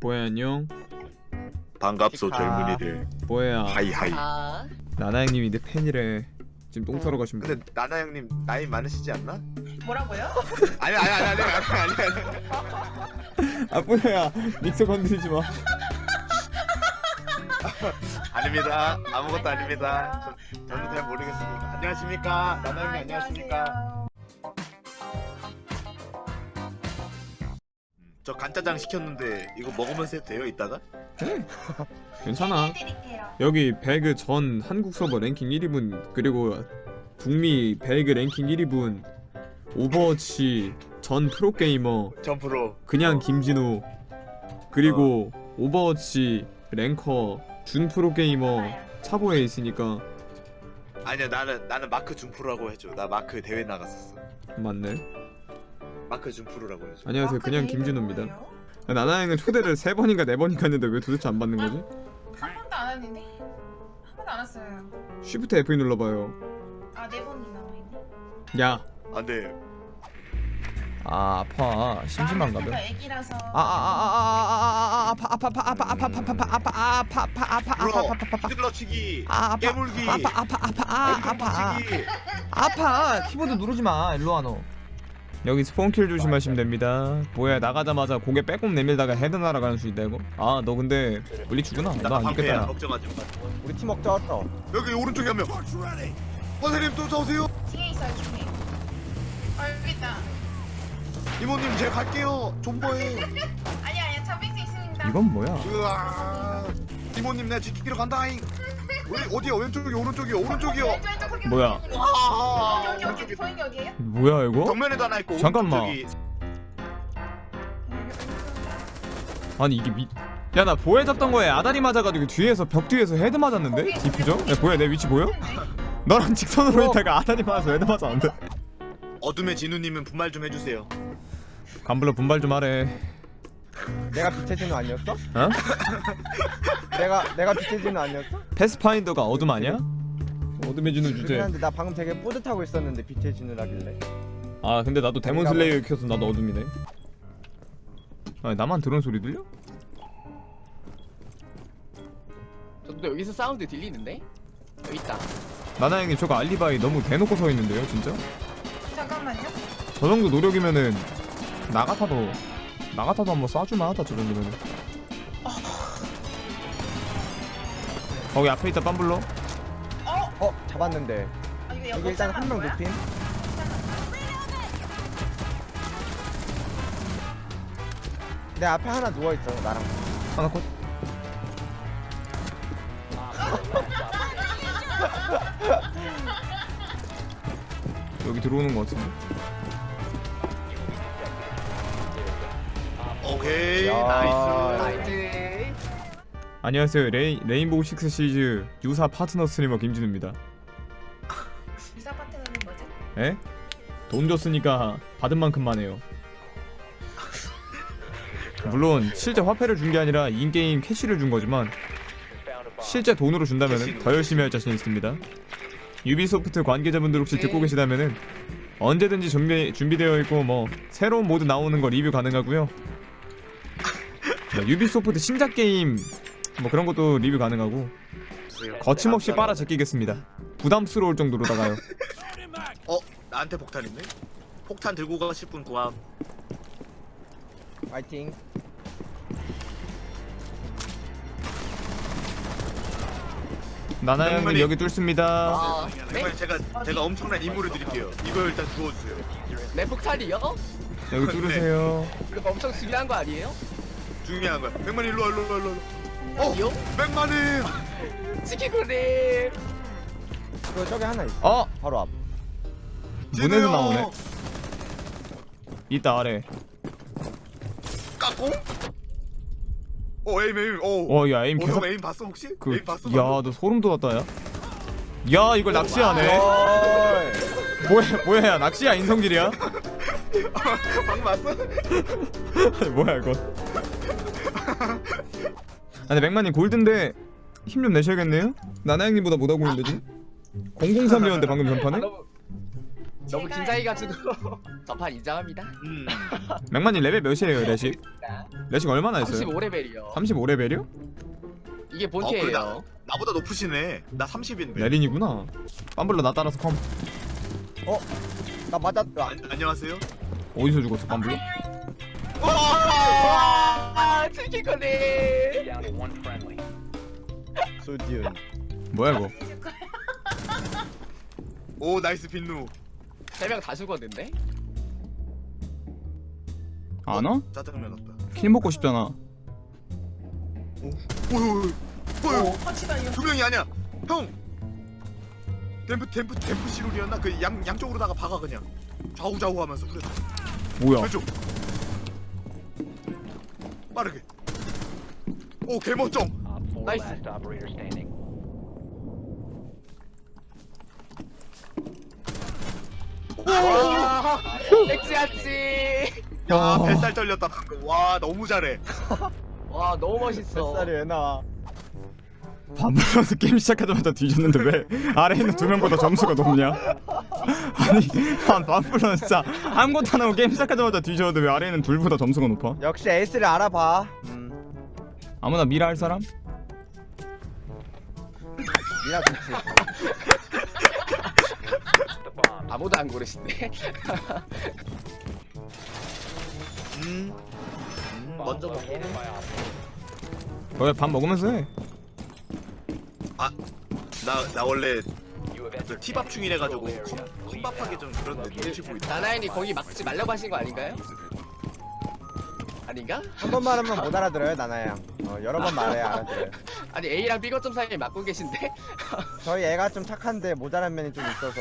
보야 안녕 반갑소 치카. 젊은이들. 보야. 하이하이. 아 나나 형님이 내 팬이래. 지금 똥 싸러 가십니다 근데 나나 형님 나이 많으시지 않나? 뭐라고요? 아니 아니 아니 아니 아니 아니 아니 아 보야. 믹서 건드리지 마. 아닙니다. 아무것도 아닙니다. 저, 저는 잘 모르겠습니다. 안녕하십니까? 나나 형님 안녕하십니까 저 간짜장 시켰는데 이거 먹으면서 해도 돼요 이따가? 괜찮아. 해드릴게요. 여기 배그 전 한국 서버 랭킹 1위분 그리고 북미 배그 랭킹 1위분 오버워치 전 프로게이머 점프로. 그냥 김진우 그리고 오버워치 랭커 준 프로게이머 차보에 있으니까. 아니야 나는 나는 마크 준프로라고 해줘. 나 마크 대회 나갔었어. 맞네 마크 준프로라고 해줘 안녕하세요 마크 그냥 데이는 김진우입니다 뭐예요? 나나 형은 초대를 세 번인가 네 번인가 했는데 왜 도대체 안 받는 거지? 한 번도 안 했는데 한 번도 안 했어요. 쉬프트 F 눌러봐요 아 네 번이 나 와 있네. 야 안돼 아 아파 심심한가 봐. 저 애기라서. 아아아아아아아 아파 아파 아파 아파 아파 아파 아파 아파 아파 아파 아파 불어 아파 아파 아파 휘둘러치기 아 아파 깨물기 아파 아파 아파 아 아파 땡땡치기 아파 키보드 누르지 마 일로 와너 여기 스폰킬 조심하시면 됩니다. 뭐야 나가자마자 고개 빼꼼 내밀다가 헤드 날아가는 수 있다 이거? 아 너 근데 물리 죽으나? 나너안 방패야. 죽겠다. 걱정하지 마. 우리 팀 먹자 왔다. 여기 오른쪽에 한명. 선생님 쫓아오세요. 뒤에 있어요 뒤에. 어 여기 있다. 이모님 제가 갈게요. 존버해. 아니야 아니야. 잡을 수 있습니다. 이건 뭐야? 으아. 이모님 내가 지키러 간다잉. 어디, 어디야? 왼쪽이요 오른쪽이요 오른쪽이요. 왼쪽 왼쪽 뭐야? 여기 아 여기 여기 오른쪽이 보이는 여기에요? 뭐야 이거? 정면에도 하나 있고 잠깐만. 오른쪽이 아니 이게 미... 야 나 보혜 잡던 거에 아다리 맞아가지고 뒤에서 벽 뒤에서 헤드 맞았는데? 디퓨저? 야 보혜 내 위치 보여? 너랑 직선으로 있다가 아다리 맞아서 헤드 맞았는데? 어둠의 진우님은 분말 좀 해주세요 간불러 분발 좀 하래 내가 빛의 진우 아니었어? 어? 내가 내가 빛의 진우 아니었어? 패스파인더가 어둠 아니야? 그긴 주제 한데 나 방금 되게 뿌듯하고 있었는데 빛의 진우라길래 아 근데 나도 데몬 슬레이어 켜서 나도 어둠이네 아 나만 들은 소리 들려? 저도 여기서 사운드 들리는데? 여기 있다 나나 형님 저거 알리바이 너무 대놓고 서 있는데요 진짜? 잠깐만요. 저 정도 노력이면은 나 같아도 나 같아도 한번 쏴주만 하다 저 정도면은 거기 앞에 있다 빰블러 어 잡았는데. 아 이거 여기 일단 한 명? 높임 내 앞에 하나 누워있어 나랑. 하나 컷 여기 들어오는 거 같은데? 오케이 야. 나이스. 나이트 안녕하세요. 레인, 레인보우 식스 시즈 유사 파트너 스트리머 김진우입니다. 이사 파트너는 뭐지? 에? 돈 줬으니까 받은 만큼만 해요. 물론 실제 화폐를 준 게 아니라 인게임 캐시를 준 거지만 실제 돈으로 준다면 더 열심히 할 자신 있습니다. 유비소프트 관계자분들 혹시 듣고 계시다면 언제든지 준비, 준비되어 있고 뭐 새로운 모드 나오는 거 리뷰 가능하고요. 네, 유비소프트 신작 게임 뭐 그런 것도 리뷰 가능하고 거침없이 빨아 제끼겠습니다. 부담스러울 정도로다가요. 어 나한테 폭탄 있네? 폭탄 들고 가실 분 구함. 파이팅. 나나 형님 여기 뚫습니다. 아 네? 정말 제가 제가 엄청난 임무를 드릴게요. 이거 일단 주워주세요. 내 폭탄이요? 여기 뚫으세요. 이거 엄청 중요한 거 아니에요? 중요한 거야. 백만이 일로 와 일로 와 일로 와. 어! 아니 요? 백만이 치키고님 그거 저기 하나 있어 어! 바로 앞 문에서 나오네 이따 아래 까꿍? 어 에임 에임 어 어야 에임 어, 계속 형 에임 봤어 혹시? 그 에임 봤어? 야너 소름 돋았다 야. 야 이걸 낚시하네 어이 뭐야 뭐야 야, 낚시야 인성질이야 방금 봤어? 뭐야 이거 아니 맥만님 골드인데 힘 좀 내셔야겠네요 나나 형님보다 못하고 있는데 지금 003이었는데 방금 전판에 아, 너무 너무 제가 긴장해가지고 전판 인정합니다. 음. 맥만님 레벨 몇이에요 레식? 레식 얼마나 했어요? 35레벨이요. 35레벨이요? 이게 어, 본캐예요. 그러다. 나보다 높으시네. 나 30인데. 레린이구나 빰블러 나 따라서 컴 나 맞았. 아, 안, 안녕하세요. 어디서 죽었어 빰블러? 와, 칠키커님. 소지은. 뭐야 이거 거야. 오 나이스 빈누. 세명 다 죽었는데? 안 와? 짜장면 왔다. 킬 먹고 싶잖아 오오오. 오. 같이 달려. 두 명이 아니야. 형. 댐프 댐프 댐프 시룰이었나? 그 양 양쪽으로다가 박아 그냥. 좌우 좌우 하면서 그래. 뭐야 왼쪽. 빠르게. 오 개멋쩡. 나이스. 와, 섹시하지. 야 뱃살 떨렸다 방금. 와 너무 잘해. 와, 너무 멋있어. 뱃살이 왜 나와? 빰블러서 게임 시작하자마자 뒤졌는데 왜 아래에 있는 두 명보다 점수가 높냐? 아니 아, 빰블러 진짜 아무것도 안 하고 게임 시작하자마자 뒤졌는데 왜 아래에 있는 둘보다 점수가 높아? 역시 에이스를 알아봐. 음. 아무나 미라 할 사람? 미라 좋지. 아무도 안 고르시네. 음. 음 먼저 먹어. 너왜 밥 먹으면서 해? 나 나 원래 그 티밥 중이래 가지고 컵밥하기 좀 그런 눈치 보이다. 나나인이 거기 막지 말라고 하신 거 아닌가요? 아닌가? 한 번만 하면 못 알아들어요 나나양. 어, 여러 번 말해야 알아들어요. 아니 A랑 B 거점 사이에 맞고 계신데? 저희 애가 좀 착한데 모자란 면이 좀 있어서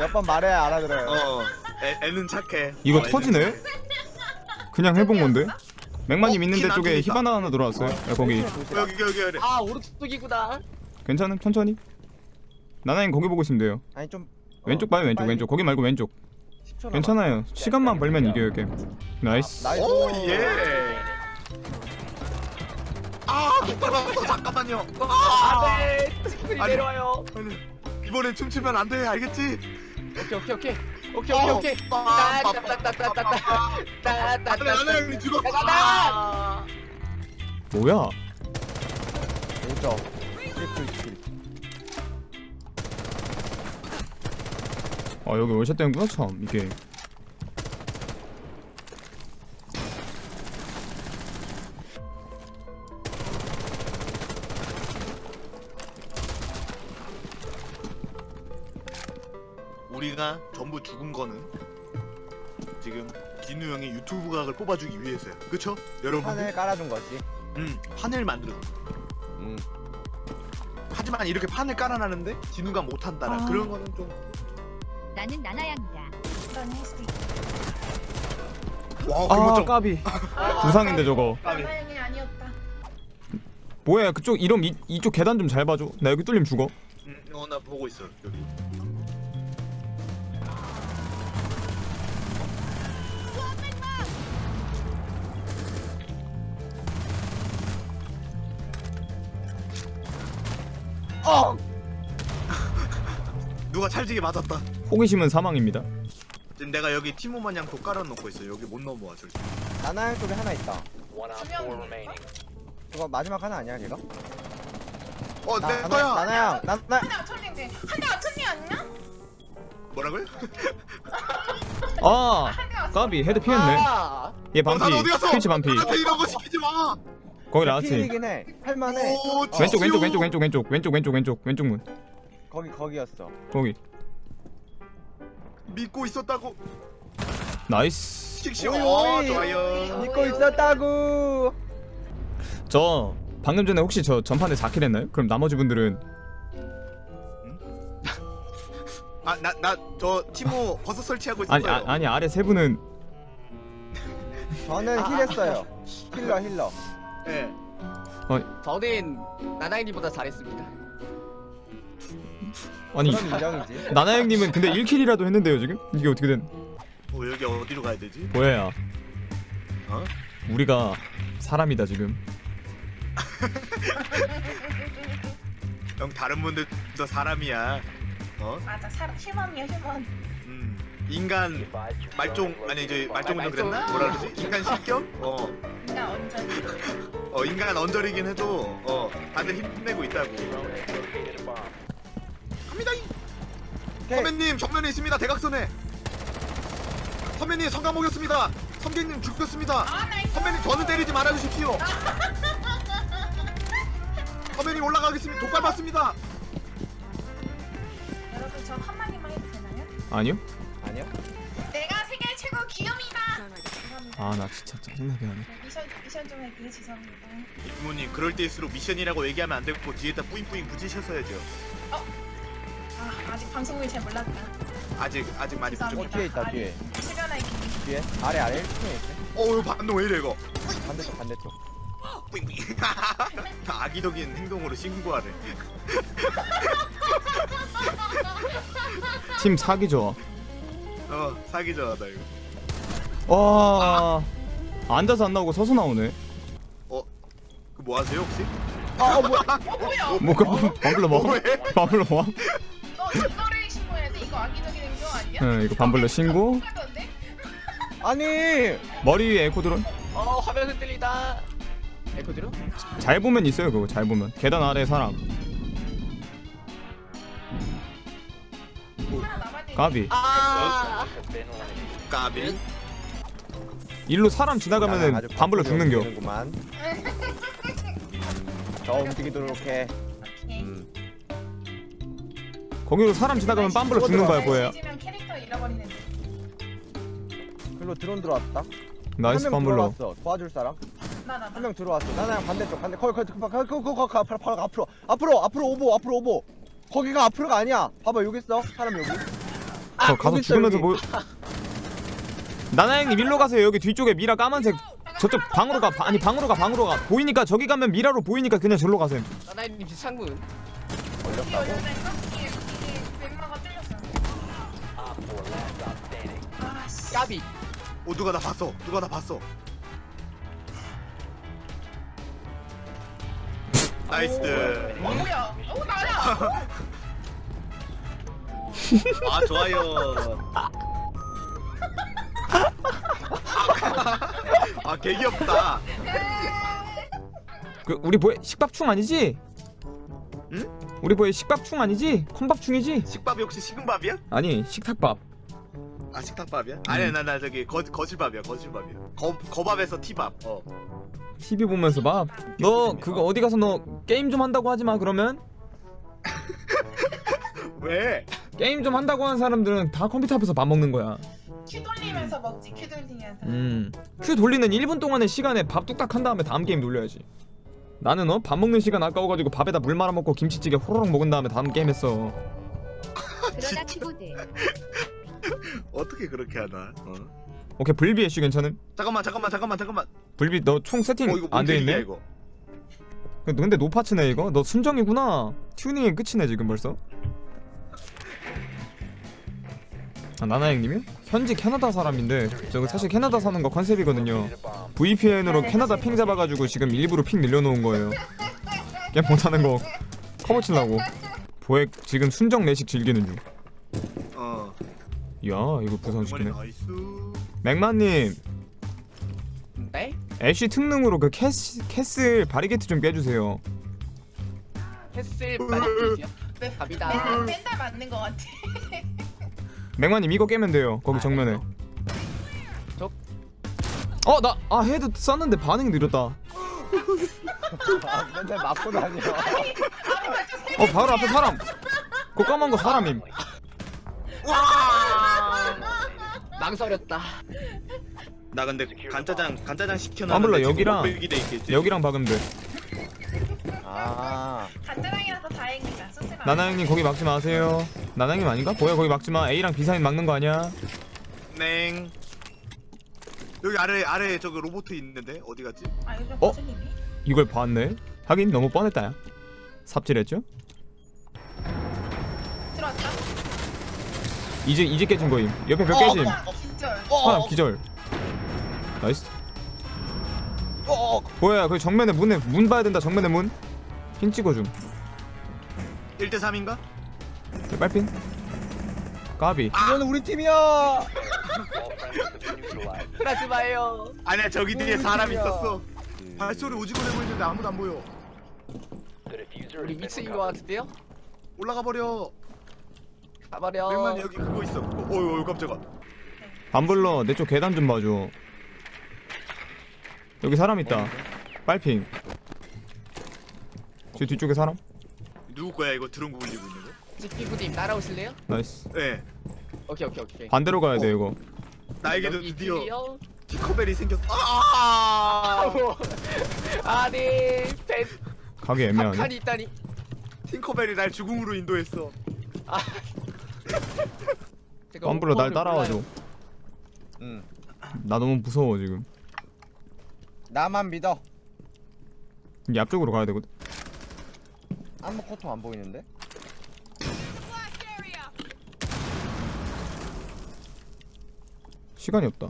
몇 번 말해야 알아들어요. 어. 애, 애는 착해. 이거 어, 애는 터지네? 착해. 그냥 해본 건데? 맥마님 어, 있는 데 kin 안 쪽에. 히바나 하나 들어왔어요 야, 거기 어, 여기 여기 여기. 아 오른쪽이구나. 괜찮음 천천히 나나인 거기 보고 있으면 돼요 아니 좀 왼쪽 봐요 왼쪽 빨리. 왼쪽 거기 말고 왼쪽 10초 남았- 괜찮아요 시간만 벌면 이겨요 게임 나이스 나이스. 오 예. 아, 못 받았어. 잠깐만요. 아, 안돼. 친구들이 아니. 내려와요. 아니, 이번엔 춤추면 안 돼. 알겠지? 오케이 오케이 오케이 오케이 오케이 오케이. 따따따따따따 나는 따따따따. 형님 죽었어. 나나. 뭐야 왼쪽. 트리플 킬. 아 여기 월샷 되는구나 참 이게 우리가 전부 죽은 거는 지금 진우 형이 유튜브 각을 뽑아주기 위해서요. 그쵸? 여러분. 판을 깔아준 거지. 음, 판을 만들어. 음. 하지만 이렇게 판을 깔아놨는데 진우가 못한다라 그런 거는 좀. 나는 나나양이다. 와, 아 그거 좀. 까비 부상인데 저거 나나양이 아니었다. 뭐야 그쪽 이름 이, 이쪽 계단 좀 잘 봐줘 나 여기 뚫림 죽어 음, 어, 나 보고 있어 여기. 어! 누가 찰지게 맞았다. 호기심은 사망입니다 지금 내가 여기 티모 마냥 도 깔아놓고 있어. 여기 못 넘어와 절대. 나나양 쪽에 하나 있다. 그거 마지막 하나 아니야 걔가? 어, 나, 내 나나- 거야. 나나양. 나 나. 한대 맞췄는데 한대 맞췄니 아니냐? 뭐라고요? 아 한대 맞췄. 까비 헤드 피했네 아, 얘 어, 반피 난 어디 갔어? 트위치 반피 나한테 이런 거 시키지 마. 거기 라스트 필이긴 해. 할만해. 오, 왼쪽 지우. 왼쪽 왼쪽 왼쪽 왼쪽 왼쪽 왼쪽 왼쪽 왼쪽 문 거기 거기였어. 거기 믿고 있었다고. 나이스 씩씩. 오이, 어, 오이. 좋아요. 믿고 있었다고. 저 방금 전에 혹시 저 전판에 4킬 했나요? 그럼 나머지 분들은 아, 나 나 저 티모 버섯 설치하고 있었어요. 아니 아, 아니 아래 세 분은 저는 힐했어요. 힐러 힐러. 네. 저는 나나인이보다 잘했습니다. 아니 인정이지. 나나 형님은 근데 1킬이라도 했는데요 지금? 이게 어떻게 된 어, 여기 어디로 가야 되지? 뭐야 어? 우리가 사람이다 지금 형 다른 분들도 사람이야. 어? 맞아 사, 휴먼이야 휴먼 음 인간 말종 아니 이제 말종은 그랬나? 뭐라 그러지? 인간 실격? 어, 그러니까 언제 어 인간 언저리긴 해도 어 다들 힘내고 있다고. 갑니다. 선배님 정면에 있습니다 대각선에. 선배님 성감 오겠습니다. 선배님 죽겠습니다. 아 나이스 선배님 저는 때리지 말아 주십시오. 선배님 올라가겠습니다. 독발 받습니다. 여러분 저 한마디만 해도 되나요? 아니요? 아니요? 내가 세계 최고 기염이다 죄송합니다 아 나 진짜 짜증나게 하네 미션 미션 좀 할게요 죄송합니다 이모님 그럴 때일수록 미션이라고 얘기하면 안 되고 뒤에다 뿌잉뿌잉 붙이셨어야죠. 아 아직 방송을 잘 몰랐다 아직 아직 많이 부족. 어, 뒤에 있다, 뒤에. 출연할게 뒤에 아래 아래 1층에 있어 어 이거 반동 왜 이래 이거? 반대쪽 반대쪽 뿌잉뿌잉. 악의적인 행동으로 신고하래. 팀 사기 좋아 어 사기전하다 이거. 와 앉아서 안 나오고 서서 나오네 그 뭐 하세요 혹시? 아 어, 뭐야 어 뭐야 뭐그 반블러 뭐? 뭐해? 반블러 뭐? 어 이거를 신고해야 돼 이거 악의적인 행동 아니야? 응 이거 반블러 신고 똑같던데? 아니 머리 위에 에코 드론 어 화면 흔들리다. 에코 들어? 잘 보면 있어요 그거 잘 보면 계단 아래 사람 하나 까비 아. 까비. 일로 사람 지나가면은 아주 반블러 죽는겨. 저 움직이도록 해. 거기로 사람 지나가면 반블러 죽는 거야 보여요. 면 캐릭터 잃어버리는 데 글로 드론 들어왔다. 나이스 한명 반블러 들어왔어. 도와줄 사람. 나 나 한 나. 명 들어왔어. 나나랑 반대쪽 반대. 거기 거기 거기 거기 거기 거기 앞으로 바로 앞으로. 앞으로 앞으로 오보 앞으로 오보. 거기가 앞으로가 아니야. 봐봐 여기 있어. 사람 여기. 저 가서 여기 있어, 죽으면서 여기. 뭐 나나 형님 일로 가세요. 여기 뒤쪽에 미라 까만색 저쪽 방으로 가. 바- 아니 방으로 가 방으로 가. 보이니까 저기 가면 미라로 보이니까 그냥 절로 가세요. 나나님 지창문. 이게 걸렸다고? 까비. 어 누가 나 봤어. 누가 나 봤어. 나이스. 어 뭐야? 어 나야. 아 좋아요. 아 개귀엽다. 그 우리 뭐야 식밥충 아니지? 응? 우리 뭐야 식밥충 아니지? 콩밥충이지? 식밥이 혹시 식은밥이야? 아니 식탁밥 아 식탁밥이야? 아니야 나 나 저기 거 거실밥이야 거실밥이야. 거 거밥에서 티밥. 어. TV 보면서 밥. 너 그거 어디 가서 너 게임 좀 한다고 하지 마 그러면 왜? 게임 좀 한다고 하는 사람들은 다 컴퓨터 앞에서 밥 먹는 거야. 큐 돌리면서 먹지. 큐 돌리면서. 음. 큐 돌리는 1분 동안의 시간에 밥 뚝딱 한 다음에 다음 게임 돌려야지. 나는 어 밥 먹는 시간 아까워가지고 밥에다 물 말아 먹고 김치찌개 호로록 먹은 다음에 다음 게임 했어. 그러다 키보드 어떻게 그렇게 하나? 어? 오케이 불비 애쉬 괜찮음? 잠깐만 잠깐만 잠깐만 잠깐만. 불비 너 총 세팅 어 이거 안돼뭔 있네? 이거? 근데 노파츠네 이거? 너 순정이구나. 튜닝이 끝이네 지금 벌써. 아 나나 형님이요? 현지 캐나다 사람인데 저 사실 캐나다 사는 거 컨셉이거든요. VPN으로 캐나다 핑 잡아가지고 지금 일부러 핑 늘려놓은 거예요. 게임 못하는 거 커버 치려고. 보액 지금 순정 내식 즐기는 중. 어. 이야 이거 부상시키네. 맥마님 네? 애쉬 특능으로 그 캐스, 캐슬 바리게이트 좀 깨주세요. 캐슬 마리키요. 매- 갑니다. 맨날 맨날 맞는 것 같아. 맥마님 이거 깨면 돼요. 거기 정면에. 저- 어 나 아 헤드 쐈는데 반응이 느렸다. 어 아, 맨날 맞고 다녀 바로 앞에 사람. 그 까만 거 사람임. 망설였다. 나 근데 간짜장 간짜장 아, 시켜놨는데 몰라, 지금 여기랑- 500이 돼 있겠지. 여기랑 박으면 돼. 아 간단하게라서 다행이다. 소스. 나나 형님 거기 막지 마세요. 나나 형님 아닌가? 뭐야 거기 막지 마. A랑 B 사인 막는 거 아니야? 맹. 여기 아래 아래 저기 로봇 있는데 어디 갔지? 아 요즘 어? 무슨 일이? 이걸 봤네. 하긴 너무 뻔했다 야. 삽질했죠? 들어왔다. 이제 이제 깨진 거임. 옆에 벽 깨짐. 어, 진짜. 사람 기절. 나이스. 뭐야 그 정면에 문에 문 봐야 된다. 정면에 문. 핑 찍어줌. 1대 3인가? 빨핀. 까비 이거는 우리 팀이야. 그러지 마요. 아니야 저기 뒤에 사람. 있었어 발소리 오지고 내고 있는데 아무도 안 보여 우리 미츠인 것 같은데요? 올라가 버려 가버려. 맥만 여기 그거 있어. 그거. 어휴 어휴 깜짝아. 반블러. 내 쪽 계단 좀 봐줘. 여기 사람 있다. 빨핑. 저 뒤쪽에 사람? 누구 거야? 이거 드론 굴리고 있는 거? 치키구님 따라오실래요? 나이스. 네 오케이 오케이 오케이. 반대로 가야 돼 이거. 나에게도 여기 드디어 티커벨이 생겼어. 아! 아니 벤. 가기 애매하네. 칸이 있다니. 팅커벨이 날 죽음으로 인도했어. 제 가 반블러 날 따라와줘. 응. 나 너무 무서워 지금 나만 믿어. 이 앞쪽으로 가야 되거든 아무 코통 안 보이는데? 시간이 없다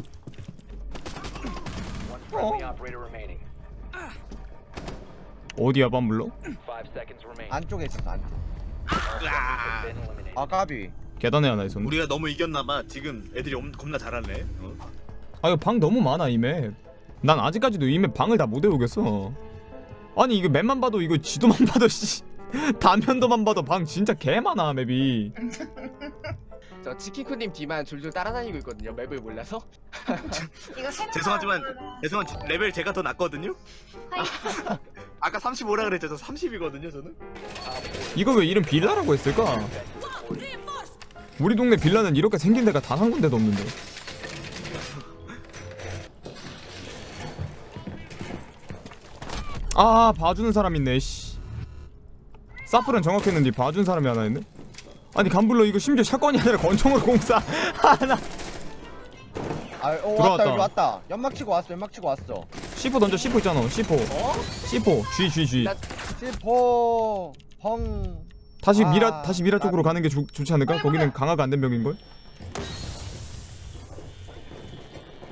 어디야 반블러? 안쪽에 있었어. 안. 아 까비. 계단에 하나 있었네. 우리가 너무 이겼나봐. 지금 애들이 엄, 겁나 잘하네. 어? 아 이거 방 너무 많아 이맵 난 아직까지도 이맵 방을 다 못 외우겠어. 아니 이거 맵만 봐도 이거 지도만 봐도 씨. 단면도만 봐도 방 진짜 개 많아 맵이. 저 치키쿠님 뒤만 줄줄 따라다니고 있거든요. 맵을 몰라서. 이거 세 죄송하지만 죄송한 레벨 제가 더 낮거든요? 아까 35라 그랬죠? 저 30이거든요 저는? 이거 왜 이름 빌라라고 했을까? 우리 동네 빌라는 이렇게 생긴 데가 단 한 군데도 없는데 아 봐주는 사람 있네 씨 사플은 정확했는데 봐준 사람이 하나 있네 아니 간불러 이거 심지어 샷건이 아니라 권총으로 공사 하나 아, 어, 들어왔다. 왔다 여기 왔다. 연막 치고 왔어. 연막 치고 왔어. C4 던져 C4 있잖아 C4 어? C4 G G G 나- 시포 펑. 다시 아, 미라 다시 미라 쪽으로. 가는 게 좋, 좋지 않을까? 거기는 강화가 안된 벽인 걸?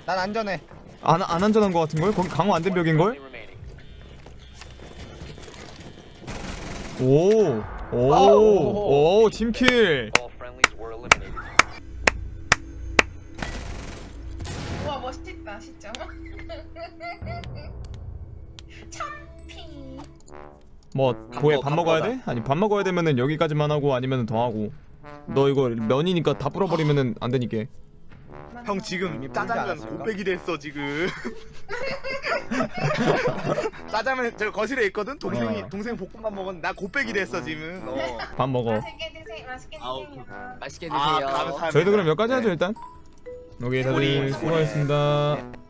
난 안전해. 안, 안 안전한 거 같은 걸? 거기 강화 안 된 벽인 걸? 오, 오, 아우. 오, 팀킬. 우와 멋있다 진짜. 참피. 뭐 뭐해 밥밥 먹어야. 돼? 아니 밥 먹어야 되면은 여기까지만 하고 아니면은 더 하고. 너 이거 면이니까 다 불어버리면은 안 되니까. 형 지금 보이지 짜장면 않았을까? 곱빼기 됐어 지금 짜장면 저 거실에 있거든 동생이 어. 동생 볶음밥 먹었는데 나 곱빼기 됐어 지금 어. 밥 먹어. 맛있게 드세요. 맛있게 아우. 드세요. 맛있게 아 드세요. 감사합니다 저희도 그럼 여기까지 하죠 네. 일단. 오케이 다들 수고하셨습니다.